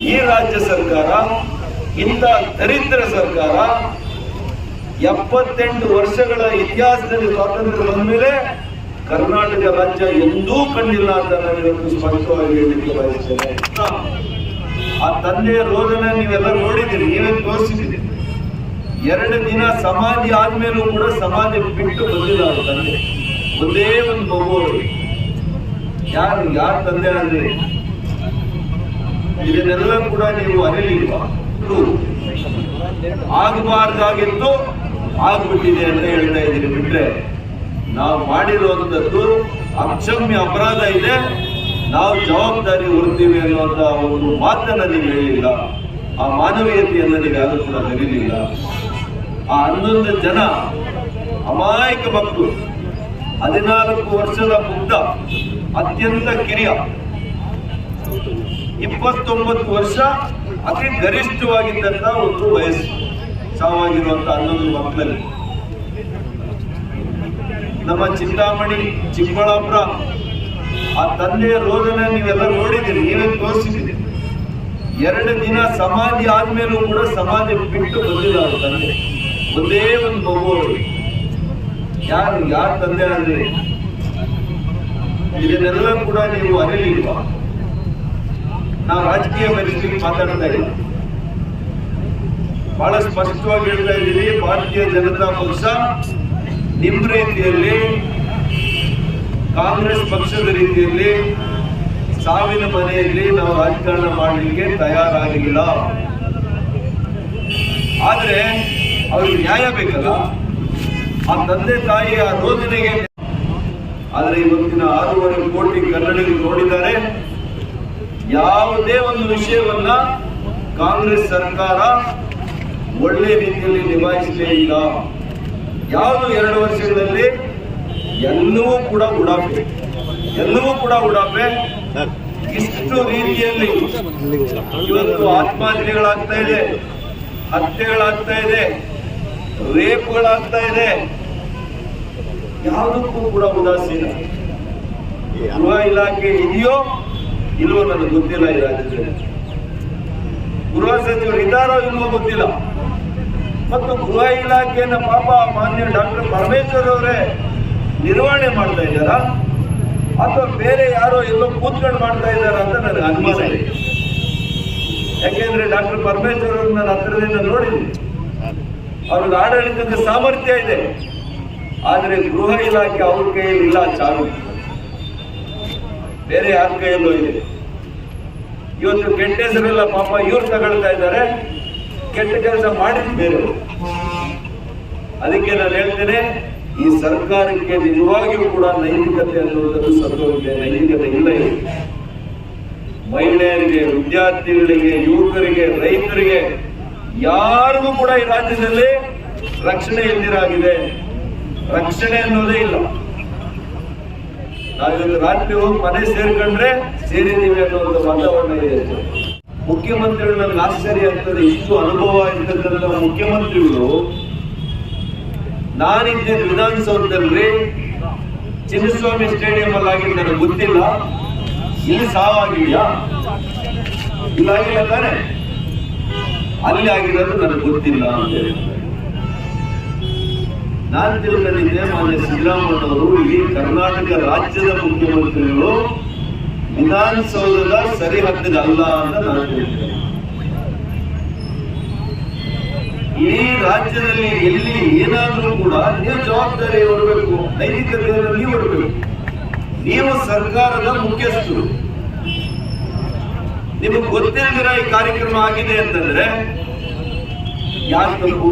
ಈ ರಾಜ್ಯ ಸರ್ಕಾರ, ಇಂಥ ದರಿದ್ರ ಸರ್ಕಾರ, ಎಪ್ಪತ್ತೆಂಟು ವರ್ಷಗಳ ಇತಿಹಾಸದಲ್ಲಿ ಸ್ವಾತಂತ್ರ್ಯ ಬಂದ ಮೇಲೆ ಕರ್ನಾಟಕ ರಾಜ್ಯ ಎಂದೂ ಕಂಡಿಲ್ಲ ಅಂತ ನಾನು ಇವತ್ತು ಸ್ಪಷ್ಟವಾಗಿ ಹೇಳಲಿಕ್ಕೆ ಬಯಸ್ತೇನೆ. ಆ ತಂದೆಯ ರೋಜನ ನೀವೆಲ್ಲ ನೋಡಿದ್ದೀರಿ, ನೀವೇ ತೋರಿಸಿದ್ದೀರಿ. ಎರಡು ದಿನ ಸಮಾಧಿ ಆದ್ಮೇಲೂ ಕೂಡ ಸಮಾಧಿ ಬಿಟ್ಟು ಬಂದಿಲ್ಲ ಅವ್ರ ತಂದೆ. ಒಂದೇ ಒಂದು ಮಗುವರು. ಯಾರು, ಯಾರ ತಂದೆ ಅಂದ್ರೆ ಇದನ್ನೆಲ್ಲ ಕೂಡ ನೀವು ಅರಿಲಿಲ್ವಾ ಇದು ಆಗಬಾರ್ದಾಗಿತ್ತು, ಆಗ್ಬಿಟ್ಟಿದೆ ಅಂತ ಹೇಳ್ತಾ ಇದ್ದೀನಿ. ಬಿಟ್ರೆ ನಾವು ಮಾಡಿರುವಂತದ್ದು ಅಕ್ಷಮ್ಯ ಅಪರಾಧ ಇದೆ. ನಾವು ಜವಾಬ್ದಾರಿ ಹೊರ್ತೀವಿ ಅನ್ನುವಂತ ಒಂದು ಮಾತನ್ನ ನೀವು ಹೇಳಿಲ್ಲ. ಆ ಮಾನವೀಯತೆಯನ್ನು ನೀವು ಯಾರು ಕೂಡ ಅರಿಲಿಲ್ಲ ಆ ಹನ್ನೊಂದು ಜನ ಅಮಾಯಕ ಮಕ್ಕಳು, ಹದಿನಾಲ್ಕು ವರ್ಷದ ಮುಗ್ಧ, ಅತ್ಯಂತ ಕಿರಿಯ ಇಪ್ಪತ್ತೊಂಬತ್ತು ವರ್ಷ ಅತಿ ಗರಿಷ್ಠವಾಗಿದ್ದಂತ ಒಂದು ವಯಸ್ಸು ಸಾವಾಗಿರುವಂತ ಹನ್ನೊಂದು ಮಕ್ಕಳಲ್ಲಿ. ನಮ್ಮ ಚಿಂತಾಮಣಿ, ಚಿಕ್ಕಬಳ್ಳಾಪುರ, ಆ ತಂದೆಯ ರೋಜನ ನೀವೆಲ್ಲ ನೋಡಿದ್ದೀರಿ, ನೀವೇ ತೋರಿಸಿದ್ದೀರಿ. ಎರಡು ದಿನ ಸಮಾಧಿ ಆದ್ಮೇಲೂ ಕೂಡ ಸಮಾಧಿ ಬಿಟ್ಟು ಬಂದಿಲ್ಲ ಅವ್ರ ತಂದೆ. ಒಂದೇ ಒಂದು ಮಗು. ಯಾರು, ಯಾರ ತಂದೆ ಅಂದ್ರೆ ಇದನ್ನೆಲ್ಲ ಕೂಡ ನೀವು ಅರಿಲಿಲ್ವಾ? ನಾವು ರಾಜಕೀಯ ಪರಿಸ್ಥಿತಿ ಮಾತಾಡ್ತಾ ಇಲ್ಲ ಬಹಳ ಸ್ಪಷ್ಟವಾಗಿ ಹೇಳ್ತಾ ಇದ್ದೀವಿ, ಭಾರತೀಯ ಜನತಾ ಪಕ್ಷ ನಿಮ್ಮ ರೀತಿಯಲ್ಲಿ, ಕಾಂಗ್ರೆಸ್ ಪಕ್ಷದ ರೀತಿಯಲ್ಲಿ ಸಾವಿನ ಮನೆಯಲ್ಲಿ ನಾವು ರಾಜಕಾರಣ ಮಾಡಲಿಕ್ಕೆ ತಯಾರಾಗಿಲ್ಲ. ಆದ್ರೆ ಅವ್ರಿಗೆ ನ್ಯಾಯ ಬೇಕಲ್ಲ? ಆ ತಂದೆ ತಾಯಿ ಆ ರೋಜನೆಗೆ ಆದರೆ ಇವತ್ತಿನ ಆರೂವರೆ ಕೋಟಿ ಕನ್ನಡಿಗರು ನೋಡಿದ್ದಾರೆ. ಯಾವುದೇ ಒಂದು ವಿಷಯವನ್ನ ಕಾಂಗ್ರೆಸ್ ಸರ್ಕಾರ ಒಳ್ಳೆ ರೀತಿಯಲ್ಲಿ ನಿಭಾಯಿಸಲೇ ಇಲ್ಲ. ಯಾವುದು ಎರಡು ವರ್ಷಗಳಲ್ಲಿ ಎಲ್ಲವೂ ಕೂಡ ಉಡಾಫೆ ಎಲ್ಲವೂ ಕೂಡ ಉಡಾಫೆ. ಇಷ್ಟು ರೀತಿಯಲ್ಲಿ ಇವತ್ತು ಆತ್ಮಹತ್ಯೆಗಳಾಗ್ತಾ ಇದೆ, ಹತ್ಯೆಗಳಾಗ್ತಾ ಇದೆ, ರೇಪ್ಗಳಾಗ್ತಾ ಇದೆ. ಯಾವುದಕ್ಕೂ ಕೂಡ ಉದಾಸೀನ. ಗೃಹ ಇಲಾಖೆ ಇದೆಯೋ ಇಲ್ವೋ ನನಗೆ ಗೊತ್ತಿಲ್ಲ ಈ ರಾಜ್ಯದಲ್ಲಿ. ಗೃಹ ಸಚಿವರು ಇದ್ದಾರೋ ಇಲ್ವೋ ಗೊತ್ತಿಲ್ಲ. ಮತ್ತು ಗೃಹ ಇಲಾಖೆಯನ್ನ ಪಾಪ ಮಾನ್ಯ ಡಾಕ್ಟರ್ ಪರಮೇಶ್ವರ್ ಅವರೇ ನಿರ್ವಹಣೆ ಮಾಡ್ತಾ ಇದ್ದಾರಾ? ಅಥವಾ ಬೇರೆ ಯಾರೋ ಎಲ್ಲೋ ಕೂತ್ಕೊಂಡು ಮಾಡ್ತಾ ಇದ್ದಾರಾ ಅಂತ ನನಗೆ ಅನುಮಾನ ಇದೆ. ಯಾಕೆಂದ್ರೆ ಡಾಕ್ಟರ್ ಪರಮೇಶ್ವರ್ ಅವರು ನಾನು ಹತ್ತಿರದಿಂದ ನೋಡಿದ್ದೀನಿ. ಅವ್ರಿಗೆ ಆಡಳಿತದ ಸಾಮರ್ಥ್ಯ ಇದೆ. ಆದರೆ ಗೃಹ ಇಲಾಖೆ ಅವ್ರ ಕೈಯಲ್ಲಿ ಇಲ್ಲ ಚಾಲು ಬೇರೆ ಯಾರ ಕೈಯಲ್ಲೂ ಇದೆ ಇವತ್ತು ಕೆಟ್ಟ ಹೆಸರೆಲ್ಲ ಪಾಪ ಇವ್ರು ತಗೊಳ್ತಾ ಇದ್ದಾರೆ. ಕೆಟ್ಟ ಕೆಲಸ ಮಾಡಿದ ಬೇರೆ. ಅದಕ್ಕೆ ನಾನು ಹೇಳ್ತೇನೆ, ಈ ಸರ್ಕಾರಕ್ಕೆ ನಿಜವಾಗಿಯೂ ಕೂಡ ನೈತಿಕತೆ ಅನ್ನುವಂಥದ್ದು ಸತ್ತೋಗಿದೆ ನೈತಿಕತೆ ಇಲ್ಲ ಇದೆ ಮಹಿಳೆಯರಿಗೆ, ವಿದ್ಯಾರ್ಥಿಗಳಿಗೆ, ಯುವಕರಿಗೆ, ರೈತರಿಗೆ ಯಾರಿಗೂ ಕೂಡ ಈ ರಾಜ್ಯದಲ್ಲಿ ರಕ್ಷಣೆ ಎಂದಿರಾಗಿದೆ. ರಕ್ಷಣೆ ಅನ್ನೋದೇ ಇಲ್ಲ. ನಾವಿವತ್ತು ರಾತ್ರಿ ಹೋಗಿ ಮನೆ ಸೇರ್ಕೊಂಡ್ರೆ ಸೇರಿದೀವಿ ಅನ್ನೋ ಒಂದು ವಾತಾವರಣ ಇದೆ ಮುಖ್ಯಮಂತ್ರಿಗಳು ನನಗೆ ಆಶ್ಚರ್ಯ ಆಗ್ತದೆ, ಇಷ್ಟು ಅನುಭವ ಇರ್ತಕ್ಕಂಥ ಮುಖ್ಯಮಂತ್ರಿಗಳು. ನಾನಿದ್ದ ವಿಧಾನಸೌಧದಲ್ಲಿ, ಚಿನ್ನಸ್ವಾಮಿ ಸ್ಟೇಡಿಯಂ ಅಲ್ಲಿ ಆಗಿದ್ದು ನನಗೆ ಗೊತ್ತಿಲ್ಲ. ಇಲ್ಲಿ ಸಾವಾಗಿದೆಯಾ ಇಲ್ಲಾಗಿಲ್ಲ ತಾನೆ. ಅಲ್ಲಿ ಆಗಿರೋದು ನನಗೆ ಗೊತ್ತಿಲ್ಲ ಅಂತ ಹೇಳಿದ್ರು. ನಾನು ತಿಳ್ಕೊಂಡಿದ್ದೆ ಮಾನ್ಯ ಸಿದ್ದರಾಮಯ್ಯನವರು ಇಡೀ ಕರ್ನಾಟಕ ರಾಜ್ಯದ ಮುಖ್ಯಮಂತ್ರಿಗಳು ವಿಧಾನಸೌಧದ ಸರಿ ಹತ್ತಿದ ಅಲ್ಲ ಅಂತ ನಾನು ತಿಳ್ಕೊಂಡೆ ಇಡೀ ರಾಜ್ಯದಲ್ಲಿ ಎಲ್ಲಿ ಏನಾದರೂ ಕೂಡ ನೀವು ಜವಾಬ್ದಾರಿ ಹೊರಬೇಕು ನೈತಿಕತೆಯನ್ನು ನೀವು ಹೊರಬೇಕು ನೀವು ಸರ್ಕಾರದ ಮುಖ್ಯಸ್ಥರು. ನಿಮಗೆ ಗೊತ್ತಿಲ್ಲದಿರೋ ಈ ಕಾರ್ಯಕ್ರಮ ಆಗಿದೆ ಅಂತಂದ್ರೆ ಯಾರು ತಪ್ಪು?